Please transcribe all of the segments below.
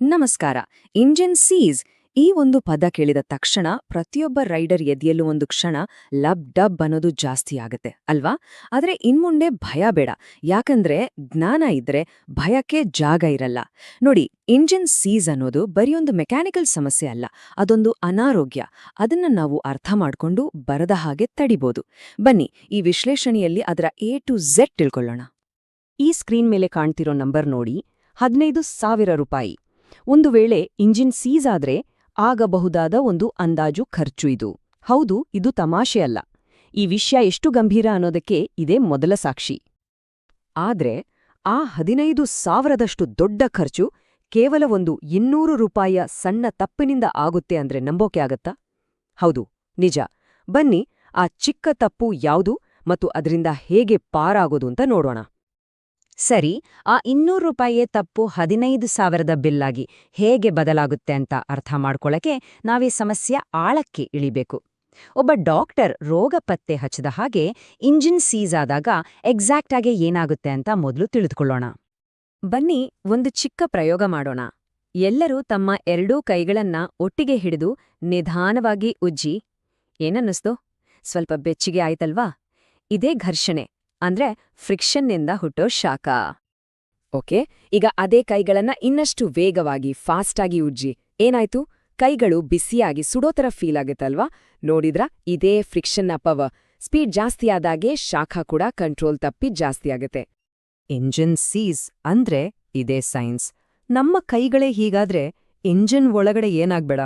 ನಮಸ್ಕಾರ. Engine seize ಈ ಒಂದು ಪದ ಕೇಳಿದ ತಕ್ಷಣ ಪ್ರತಿಯೊಬ್ಬ ರೈಡರ್ ಎದೆಯಲ್ಲೂ ಒಂದು ಕ್ಷಣ ಲಬ್ ಡಬ್ ಅನ್ನೋದು ಜಾಸ್ತಿ ಆಗತ್ತೆ, ಅಲ್ವಾ? ಆದರೆ ಇನ್ಮುಂದೆ ಭಯ ಬೇಡ. ಯಾಕಂದ್ರೆ ಜ್ಞಾನ ಇದ್ರೆ ಭಯಕ್ಕೆ ಜಾಗ ಇರಲ್ಲ. ನೋಡಿ, ಇಂಜಿನ್ ಸೀಸ್ ಅನ್ನೋದು ಬರೀ ಒಂದು ಮೆಕ್ಯಾನಿಕಲ್ ಸಮಸ್ಯೆ ಅಲ್ಲ, ಅದೊಂದು ಅನಾರೋಗ್ಯ. ಅದನ್ನ ನಾವು ಅರ್ಥ ಮಾಡ್ಕೊಂಡು ಬರದ ಹಾಗೆ ತಡಿಬೋದು. ಬನ್ನಿ, ಈ ವಿಶ್ಲೇಷಣೆಯಲ್ಲಿ ಅದರ ಎ ಟು ಝೆಡ್ ತಿಳ್ಕೊಳ್ಳೋಣ. ಈ ಸ್ಕ್ರೀನ್ ಮೇಲೆ ಕಾಣ್ತಿರೋ ನಂಬರ್ ನೋಡಿ, ಹದಿನೈದು ಸಾವಿರ ರೂಪಾಯಿ. ಒಂದು ವೇಳೆ ಇಂಜಿನ್ ಸೀಸ್ ಆದ್ರೆ ಆಗಬಹುದಾದ ಒಂದು ಅಂದಾಜು ಖರ್ಚು ಇದು. ಹೌದು, ಇದು ತಮಾಷೆ ಅಲ್ಲ. ಈ ವಿಷಯ ಎಷ್ಟು ಗಂಭೀರ ಅನ್ನೋದಕ್ಕೆ ಇದೇ ಮೊದಲ ಸಾಕ್ಷಿ. ಆದ್ರೆ, ಆ ಹದಿನೈದು ಸಾವಿರದಷ್ಟು ದೊಡ್ಡ ಖರ್ಚು ಕೇವಲ ಒಂದು ಇನ್ನೂರು ರೂಪಾಯಿಯ ಸಣ್ಣ ತಪ್ಪಿನಿಂದ ಆಗುತ್ತೆ ಅಂದ್ರೆ ನಂಬೋಕೆ ಆಗತ್ತಾ? ಹೌದು, ನಿಜ. ಬನ್ನಿ, ಆ ಚಿಕ್ಕ ತಪ್ಪು ಯಾವುದು ಮತ್ತು ಅದರಿಂದ ಹೇಗೆ ಪಾರಾಗೋದು ಅಂತ ನೋಡೋಣ. ಸರಿ, ಆ ಇನ್ನೂರು ರೂಪಾಯಿಯೇ ತಪ್ಪು ಹದಿನೈದು ಸಾವಿರದ ಬಿಲ್ಲಾಗಿ ಹೇಗೆ ಬದಲಾಗುತ್ತೆ ಅಂತ ಅರ್ಥ ಮಾಡ್ಕೊಳ್ಳೋಕೆ ನಾವೀ ಸಮಸ್ಯೆ ಆಳಕ್ಕೆ ಇಳಿಬೇಕು. ಒಬ್ಬ ಡಾಕ್ಟರ್ ರೋಗ ಪತ್ತೆ ಹಚ್ಚಿದ ಹಾಗೆ ಇಂಜಿನ್ ಸೀಸ್ ಆದಾಗ ಎಕ್ಸಾಕ್ಟ್ ಆಗಿ ಏನಾಗುತ್ತೆ ಅಂತ ಮೊದಲು ತಿಳಿದುಕೊಳ್ಳೋಣ. ಬನ್ನಿ, ಒಂದು ಚಿಕ್ಕ ಪ್ರಯೋಗ ಮಾಡೋಣ. ಎಲ್ಲರೂ ತಮ್ಮ ಎರಡೂ ಕೈಗಳನ್ನ ಒಟ್ಟಿಗೆ ಹಿಡಿದು ನಿಧಾನವಾಗಿ ಉಜ್ಜಿ. ಏನನ್ನಿಸ್ತು? ಸ್ವಲ್ಪ ಬೆಚ್ಚಿಗೆ ಆಯ್ತಲ್ವಾ? ಇದೇ ಘರ್ಷಣೆ. ಅಂದ್ರೆ ಫ್ರಿಕ್ಷನ್ನಿಂದ ಹುಟ್ಟೋ ಶಾಖ. ಓಕೆ? ಈಗ ಅದೇ ಕೈಗಳನ್ನ ಇನ್ನಷ್ಟು ವೇಗವಾಗಿ ಫಾಸ್ಟಾಗಿ ಉಜ್ಜಿ. ಏನಾಯ್ತು? ಕೈಗಳು ಬಿಸಿಯಾಗಿ ಸುಡೋ ಥರ ಫೀಲ್ ಆಗುತ್ತಲ್ವಾ? ನೋಡಿದ್ರ? ಇದೇ ಫ್ರಿಕ್ಷನ್ನ ಪವರ್ ಸ್ಪೀಡ್ ಜಾಸ್ತಿ ಆದಾಗೆ ಶಾಖ ಕೂಡ ಕಂಟ್ರೋಲ್ ತಪ್ಪಿ ಜಾಸ್ತಿ ಆಗುತ್ತೆ. ಇಂಜಿನ್ ಸೀಸ್ ಅಂದ್ರೆ ಇದೇ ಸೈನ್ಸ್ ನಮ್ಮ ಕೈಗಳೇ ಹೀಗಾದ್ರೆ ಇಂಜಿನ್ ಒಳಗಡೆ ಏನಾಗ್ಬೇಡ?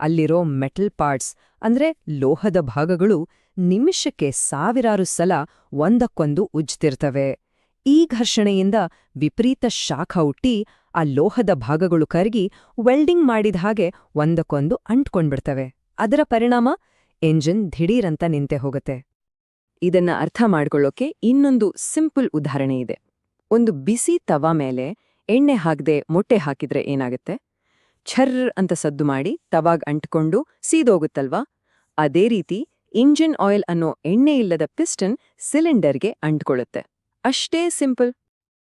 ಅಲ್ಲಿರೋ ಮೆಟಲ್ ಪಾರ್ಟ್ಸ್ ಅಂದ್ರೆ ಲೋಹದ ಭಾಗಗಳು ನಿಮಿಷಕ್ಕೆ ಸಾವಿರಾರು ಸಲ ಒಂದಕ್ಕೊಂದು ಉಜ್ತಿರ್ತವೆ. ಈ ಘರ್ಷಣೆಯಿಂದ ವಿಪರೀತ ಶಾಖ ಹುಟ್ಟಿ ಆ ಲೋಹದ ಭಾಗಗಳು ಕರಗಿ ವೆಲ್ಡಿಂಗ್ ಮಾಡಿದ ಹಾಗೆ ಒಂದಕ್ಕೊಂದು ಅಂಟ್ಕೊಂಡ್ಬಿಡ್ತವೆ. ಅದರ ಪರಿಣಾಮ ಎಂಜಿನ್ ದಿಢೀರಂತ ನಿಂತೆ ಹೋಗುತ್ತೆ. ಇದನ್ನ ಅರ್ಥ ಮಾಡ್ಕೊಳ್ಳೋಕೆ ಇನ್ನೊಂದು ಸಿಂಪಲ್ ಉದಾಹರಣೆ ಇದೆ. ಒಂದು ಬಿಸಿ ತವಾ ಮೇಲೆ ಎಣ್ಣೆ ಹಾಕದೆ ಮೊಟ್ಟೆ ಹಾಕಿದ್ರೆ ಏನಾಗುತ್ತೆ? ಛರ್ರ್ ಅಂತ ಸದ್ದು ಮಾಡಿ ತವಾಗ್ ಅಂಟ್ಕೊಂಡು ಸೀದೋಗುತ್ತಲ್ವಾ? ಅದೇ ರೀತಿ ಇಂಜಿನ್ ಆಯಿಲ್ ಅನ್ನೋ ಎಣ್ಣೆ ಇಲ್ಲದ ಪಿಸ್ಟನ್ ಸಿಲಿಂಡರ್ಗೆ ಅಂಟ್ಕೊಳ್ಳುತ್ತೆ. ಅಷ್ಟೇ ಸಿಂಪಲ್.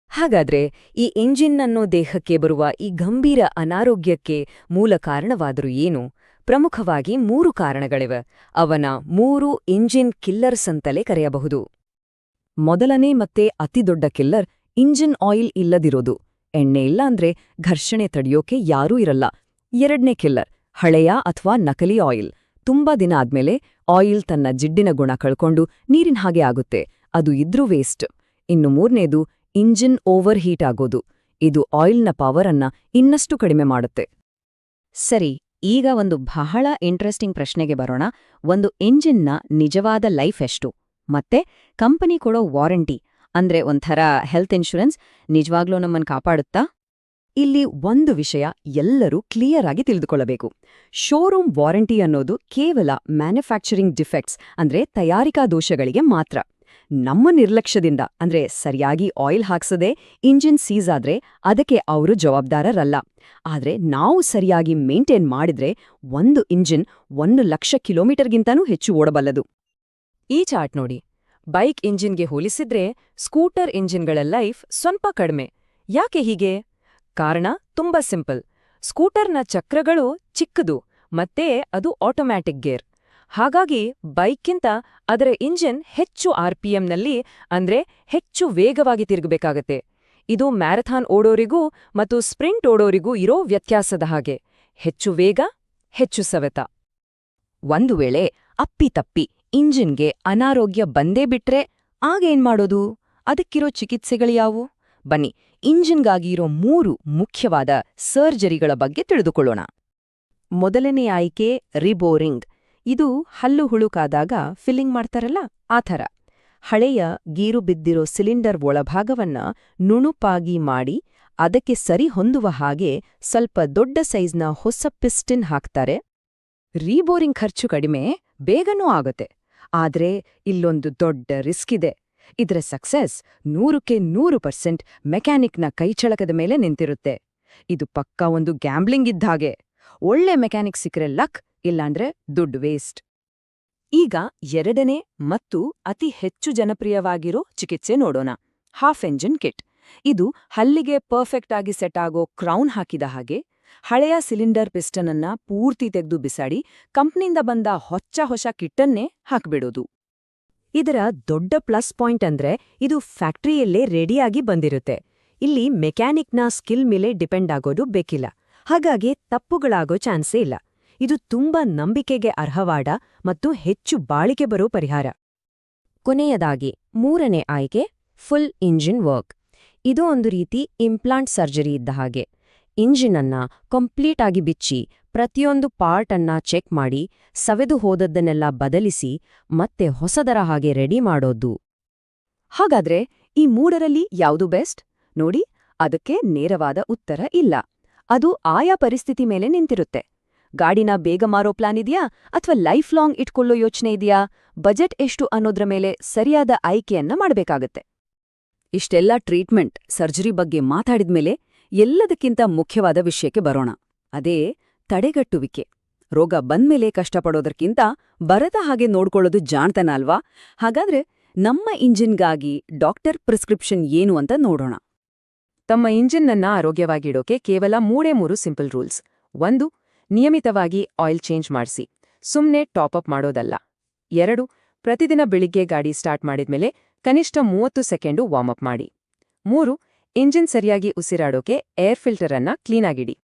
ಹಾಗಾದ್ರೆ ಈ ಇಂಜಿನ್ ಅನ್ನೋ ದೇಹಕ್ಕೆ ಬರುವ ಈ ಗಂಭೀರ ಅನಾರೋಗ್ಯಕ್ಕೆ ಮೂಲ ಕಾರಣವಾದರೂ ಏನು? ಪ್ರಮುಖವಾಗಿ ಮೂರು ಕಾರಣಗಳಿವೆ. ಅವನ ಮೂರು ಇಂಜಿನ್ ಕಿಲ್ಲರ್ಸ್ ಅಂತಲೇ ಕರೆಯಬಹುದು. ಮೊದಲನೇ ಮತ್ತೆ ಅತಿದೊಡ್ಡ ಕಿಲ್ಲರ್ ಇಂಜಿನ್ ಆಯಿಲ್ ಇಲ್ಲದಿರೋದು. ಎಣ್ಣೆ ಇಲ್ಲ ಅಂದ್ರೆ ಘರ್ಷಣೆ ತಡೆಯೋಕೆ ಯಾರೂ ಇರಲ್ಲ. ಎರಡನೇ ಕಿಲ್ಲರ್ ಹಳೆಯ ಅಥವಾ ನಕಲಿ ಆಯಿಲ್. ತುಂಬಾ ದಿನ ಆದ್ಮೇಲೆ ಆಯಿಲ್ ತನ್ನ ಜಿಡ್ಡಿನ ಗುಣ ಕಳ್ಕೊಂಡು ನೀರಿನ ಹಾಗೆ ಆಗುತ್ತೆ. ಅದು ಇದ್ರೂ ವೇಸ್ಟ್. ಇನ್ನು ಮೂರನೇದು ಇಂಜಿನ್ ಓವರ್ ಹೀಟ್ ಆಗೋದು. ಇದು ಆಯಿಲ್ನ ಅನ್ನ ಇನ್ನಷ್ಟು ಕಡಿಮೆ ಮಾಡುತ್ತೆ. ಸರಿ, ಈಗ ಒಂದು ಬಹಳ ಇಂಟ್ರೆಸ್ಟಿಂಗ್ ಪ್ರಶ್ನೆಗೆ ಬರೋಣ. ಒಂದು ಇಂಜಿನ್ನ ನಿಜವಾದ ಲೈಫ್ ಎಷ್ಟು? ಮತ್ತೆ ಕಂಪನಿ ಕೊಡೋ ವಾರಂಟಿ, ಅಂದ್ರೆ ಒಂಥರ ಹೆಲ್ತ್ ಇನ್ಶೂರೆನ್ಸ್ ನಿಜವಾಗ್ಲೂ ನಮ್ಮನ್ನು ಕಾಪಾಡುತ್ತಾ? ಇಲ್ಲಿ ಒಂದು ವಿಷಯ ಎಲ್ಲರೂ ಕ್ಲಿಯರ್ ಆಗಿ ತಿಳಿದುಕೊಳ್ಳಬೇಕು. ಶೋರೂಮ್ ವಾರಂಟಿ ಅನ್ನೋದು ಕೇವಲ ಮ್ಯಾನುಫ್ಯಾಕ್ಚರಿಂಗ್ ಡಿಫೆಕ್ಟ್ಸ್ ಅಂದ್ರೆ ತಯಾರಿಕಾ ದೋಷಗಳಿಗೆ ಮಾತ್ರ. ನಮ್ಮ ನಿರ್ಲಕ್ಷ್ಯದಿಂದ, ಅಂದ್ರೆ ಸರಿಯಾಗಿ ಆಯಿಲ್ ಹಾಕ್ಸದೆ ಇಂಜಿನ್ ಸೀಸ್ ಆದ್ರೆ ಅದಕ್ಕೆ ಅವರು ಜವಾಬ್ದಾರರಲ್ಲ. ಆದ್ರೆ ನಾವು ಸರಿಯಾಗಿ ಮೇಂಟೈನ್ ಮಾಡಿದ್ರೆ ಒಂದು ಇಂಜಿನ್ ಒಂದು ಲಕ್ಷ ಕಿಲೋಮೀಟರ್ಗಿಂತನೂ ಹೆಚ್ಚು ಓಡಬಲ್ಲದು. ಈ ಚಾರ್ಟ್ ನೋಡಿ. ಬೈಕ್ ಇಂಜಿನ್ಗೆ ಹೋಲಿಸಿದ್ರೆ ಸ್ಕೂಟರ್ ಇಂಜಿನ್ಗಳ ಲೈಫ್ ಸ್ವಲ್ಪ ಕಡಿಮೆ. ಯಾಕೆ ಹೀಗೆ? ಕಾರಣ ತುಂಬಾ ಸಿಂಪಲ್. ಸ್ಕೂಟರ್ನ ಚಕ್ರಗಳು ಚಿಕ್ಕದು, ಮತ್ತೆ ಅದು ಆಟೋಮ್ಯಾಟಿಕ್ ಗೇರ್. ಹಾಗಾಗಿ ಬೈಕ್ಗಿಂತ ಅದರ ಇಂಜಿನ್ ಹೆಚ್ಚು ಆರ್ಪಿಎಂನಲ್ಲಿ ಅಂದ್ರೆ ಹೆಚ್ಚು ವೇಗವಾಗಿ ತಿರುಗಬೇಕಾಗತ್ತೆ. ಇದು ಮ್ಯಾರಥಾನ್ ಓಡೋರಿಗೂ ಮತ್ತು ಸ್ಪ್ರಿಂಟ್ ಓಡೋರಿಗೂ ಇರೋ ವ್ಯತ್ಯಾಸದ ಹಾಗೆ. ಹೆಚ್ಚು ವೇಗ, ಹೆಚ್ಚು ಸವೆತ. ಒಂದು ವೇಳೆ ಅಪ್ಪಿತಪ್ಪಿ ಇಂಜಿನ್ಗೆ ಅನಾರೋಗ್ಯ ಬಂದೇ ಬಿಟ್ರೆ ಆಗೇನ್ ಮಾಡೋದು ಅದಕ್ಕಿರೋ ಚಿಕಿತ್ಸೆಗಳ್ಯಾವು ಬನ್ನಿ ಇಂಜಿನ್ಗಾಗಿ ಇರೋ ಮೂರು ಮುಖ್ಯವಾದ ಸರ್ಜರಿಗಳ ಬಗ್ಗೆ ತಿಳಿದುಕೊಳ್ಳೋಣ. ಮೊದಲನೇ ಆಯ್ಕೆ ರಿಬೋರಿಂಗ್. ಇದು ಹಲ್ಲು ಹುಳುಕಾದಾಗ ಫಿಲ್ಲಿಂಗ್ ಮಾಡ್ತಾರಲ್ಲ, ಆ ಹಳೆಯ ಗೀರು ಬಿದ್ದಿರೋ ಸಿಲಿಂಡರ್ ಒಳಭಾಗವನ್ನ ನುಣುಪಾಗಿ ಮಾಡಿ ಅದಕ್ಕೆ ಸರಿ ಹೊಂದುವ ಹಾಗೆ ಸ್ವಲ್ಪ ದೊಡ್ಡ ಸೈಜ್ನ ಹೊಸ ಪಿಸ್ಟಿನ್ ಹಾಕ್ತಾರೆ. ರೀಬೋರಿಂಗ್ ಖರ್ಚು ಕಡಿಮೆ, ಬೇಗನೂ ಆಗುತ್ತೆ. ಆದ್ರೆ ಇಲ್ಲೊಂದು ದೊಡ್ಡ ರಿಸ್ಕ್ ಇದೆ. ಇದರ ಸಕ್ಸೆಸ್ ನೂರಕ್ಕೆ ನೂರು ಪರ್ಸೆಂಟ್ ಮೆಕ್ಯಾನಿಕ್ನ ಕೈಚಳಕದ ಮೇಲೆ ನಿಂತಿರುತ್ತೆ. ಇದು ಪಕ್ಕಾ ಒಂದು ಗ್ಯಾಂಬ್ಲಿಂಗ್ ಇದ್ದ ಒಳ್ಳೆ ಮೆಕ್ಯಾನಿಕ್ ಸಿಕ್ಕರೆ ಲಕ್ ಇಲ್ಲಾಂದ್ರೆ ದುಡ್ಡು ವೇಸ್ಟ್ ಈಗ ಎರಡನೇ ಮತ್ತು ಅತಿ ಹೆಚ್ಚು ಜನಪ್ರಿಯವಾಗಿರೋ ಚಿಕಿತ್ಸೆ ನೋಡೋಣ. ಹಾಫ್ ಎಂಜಿನ್ ಕಿಟ್ ಇದು ಹಲ್ಲಿಗೆ ಪರ್ಫೆಕ್ಟ್ ಆಗಿ ಸೆಟ್ ಆಗೋ ಕ್ರೌನ್ ಹಾಕಿದ ಹಾಗೆ, ಹಳೆಯ ಸಿಲಿಂಡರ್ ಪಿಸ್ಟನನ್ನ ಪೂರ್ತಿ ತೆಗೆದು ಬಿಸಾಡಿ ಕಂಪ್ನಿಯಿಂದ ಬಂದ ಹೊಚ್ಚ ಹೊಸ ಕಿಟ್ಟನ್ನೇ ಹಾಕ್ಬಿಡೋದು. ಇದರ ದೊಡ್ಡ ಪ್ಲಸ್ ಪಾಯಿಂಟ್ ಅಂದ್ರೆ ಇದು ಫ್ಯಾಕ್ಟ್ರಿಯಲ್ಲೇ ರೆಡಿಯಾಗಿ ಬಂದಿರುತ್ತೆ. ಇಲ್ಲಿ ಮೆಕ್ಯಾನಿಕ್ನ ಸ್ಕಿಲ್ ಮೇಲೆ ಡಿಪೆಂಡ್ ಆಗೋದು ಬೇಕಿಲ್ಲ. ಹಾಗಾಗಿ ತಪ್ಪುಗಳಾಗೋ ಚಾನ್ಸೇ ಇಲ್ಲ. ಇದು ತುಂಬಾ ನಂಬಿಕೆಗೆ ಅರ್ಹವಾದ ಮತ್ತು ಹೆಚ್ಚು ಬಾಳಿಕೆ ಬರೋ ಪರಿಹಾರ. ಕೊನೆಯದಾಗಿ, ಮೂರನೇ ಆಯ್ಕೆ ಫುಲ್ ಇಂಜಿನ್ ವರ್ಕ್ ಇದು ಒಂದು ರೀತಿ ಇಂಪ್ಲಾಂಟ್ ಸರ್ಜರಿ ಇದ್ದ ಹಾಗೆ. ಇಂಜಿನ್ ಅನ್ನ ಕಂಪ್ಲೀಟ್ ಆಗಿ ಬಿಚ್ಚಿ ಪ್ರತಿಯೊಂದು ಪಾರ್ಟ್ ಅನ್ನ ಚೆಕ್ ಮಾಡಿ, ಸವೆದು ಹೋದದ್ದನ್ನೆಲ್ಲ ಬದಲಿಸಿ, ಮತ್ತೆ ಹೊಸದರ ಹಾಗೆ ರೆಡಿ ಮಾಡೋದು. ಹಾಗಾದ್ರೆ ಈ ಮೂಡರಲ್ಲಿ ಯಾವುದು ಬೆಸ್ಟ್ ನೋಡಿ, ಅದಕ್ಕೆ ನೇರವಾದ ಉತ್ತರ ಇಲ್ಲ. ಅದು ಆಯಾ ಪರಿಸ್ಥಿತಿ ಮೇಲೆ ನಿಂತಿರುತ್ತೆ. ಗಾಡಿನ ಬೇಗ ಮಾರೋ ಪ್ಲಾನ್ ಇದೆಯಾ? ಅಥವಾ ಲೈಫ್ ಲಾಂಗ್ ಇಟ್ಕೊಳ್ಳೋ ಯೋಚನೆ ಇದೆಯಾ? ಬಜೆಟ್ ಎಷ್ಟು ಅನ್ನೋದ್ರ ಮೇಲೆ ಸರಿಯಾದ ಆಯ್ಕೆಯನ್ನ ಮಾಡಬೇಕಾಗತ್ತೆ. ಇಷ್ಟೆಲ್ಲ ಟ್ರೀಟ್ಮೆಂಟ್ ಸರ್ಜರಿ ಬಗ್ಗೆ ಮಾತಾಡಿದ್ಮೇಲೆ ಎಲ್ಲದಕ್ಕಿಂತ ಮುಖ್ಯವಾದ ವಿಷಯಕ್ಕೆ ಬರೋಣ. ಅದೇ ತಡೆಗಟ್ಟುವಿಕೆ. ರೋಗ ಬಂದ್ಮೇಲೆ ಕಷ್ಟಪಡೋದಕ್ಕಿಂತ ಬರದ ಹಾಗೆ ನೋಡ್ಕೊಳ್ಳೋದು ಜಾಣ್ತನ ಅಲ್ವಾ? ಹಾಗಾದ್ರೆ ನಮ್ಮ ಇಂಜಿನ್ಗಾಗಿ ಡಾಕ್ಟರ್ ಪ್ರಿಸ್ಕ್ರಿಪ್ಷನ್ ಏನು ಅಂತ ನೋಡೋಣ. ತಮ್ಮ ಇಂಜಿನ್ನನ್ನ ಆರೋಗ್ಯವಾಗಿಡೋಕೆ ಕೇವಲ ಮೂರೇ ಮೂರು ಸಿಂಪಲ್ ರೂಲ್ಸ್. ಒಂದು, ನಿಯಮಿತವಾಗಿ ಆಯಿಲ್ ಚೇಂಜ್ ಮಾಡಿಸಿ. ಸುಮ್ನೆ ಅಪ್ ಮಾಡೋದಲ್ಲ. ಎರಡು, ಪ್ರತಿದಿನ ಬೆಳಿಗ್ಗೆ ಗಾಡಿ ಸ್ಟಾರ್ಟ್ ಮಾಡಿದ್ಮೇಲೆ ಕನಿಷ್ಠ ಮೂವತ್ತು ಸೆಕೆಂಡು ಅಪ್ ಮಾಡಿ. ಮೂರು, ಇಂಜಿನ್ ಸರಿಯಾಗಿ ಉಸಿರಾಡೋಕೆ ಏರ್ ಫಿಲ್ಟರ್ ಅನ್ನ ಕ್ಲೀನಾಗಿಡಿ.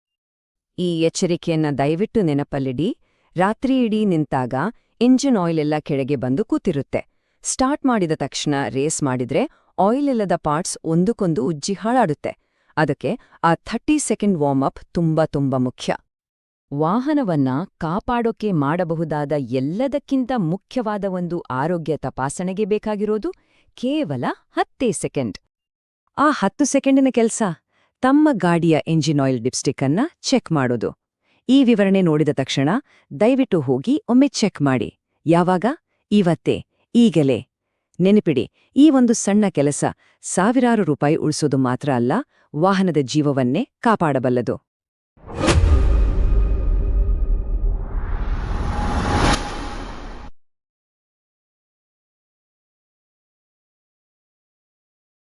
ಈ ಎಚ್ಚರಿಕೆಯನ್ನ ದಯವಿಟ್ಟು ನೆನಪಲ್ಲಿಡಿ. ರಾತ್ರಿ ಇಡೀ ನಿಂತಾಗ ಇಂಜಿನ್ ಆಯಿಲ್ ಎಲ್ಲ ಕೆಳಗೆ ಬಂದು ಕೂತಿರುತ್ತೆ. ಸ್ಟಾರ್ಟ್ ಮಾಡಿದ ತಕ್ಷಣ ರೇಸ್ ಮಾಡಿದ್ರೆ ಆಯಿಲ್ ಇಲ್ಲದ ಪಾರ್ಟ್ಸ್ ಒಂದಕ್ಕೊಂದು ಉಜ್ಜಿ ಹಾಳಾಡುತ್ತೆ. ಅದಕ್ಕೆ ಆ ಥರ್ಟಿ ಸೆಕೆಂಡ್ ವಾರ್ಮ್ ಅಪ್ ತುಂಬಾ ತುಂಬಾ ಮುಖ್ಯ. ವಾಹನವನ್ನ ಕಾಪಾಡೋಕೆ ಮಾಡಬಹುದಾದ ಎಲ್ಲದಕ್ಕಿಂತ ಮುಖ್ಯವಾದ ಒಂದು ಆರೋಗ್ಯ ತಪಾಸಣೆಗೆ ಬೇಕಾಗಿರೋದು ಕೇವಲ ಹತ್ತೇ ಸೆಕೆಂಡ್ ಆ ಹತ್ತು ಸೆಕೆಂಡಿನ ಕೆಲ್ಸ. ತಮ್ಮ ಗಾಡಿಯ ಎಂಜಿನ್ ಆಯಿಲ್ ಡಿಪ್ಸ್ಟಿಕ್ ಅನ್ನ ಚೆಕ್ ಮಾಡೋದು. ಈ ವಿವರಣೆ ನೋಡಿದ ತಕ್ಷಣ ದಯವಿಟ್ಟು ಹೋಗಿ ಒಮ್ಮೆ ಚೆಕ್ ಮಾಡಿ. ಯಾವಾಗ? ಇವತ್ತೇ. ಈಗಲೇ. ನೆನಪಿಡಿ, ಈ ಒಂದು ಸಣ್ಣ ಕೆಲಸ ಸಾವಿರಾರು ರೂಪಾಯಿ ಉಳಿಸೋದು ಮಾತ್ರ ಅಲ್ಲ, ವಾಹನದ ಜೀವವನ್ನೇ ಕಾಪಾಡಬಲ್ಲದು.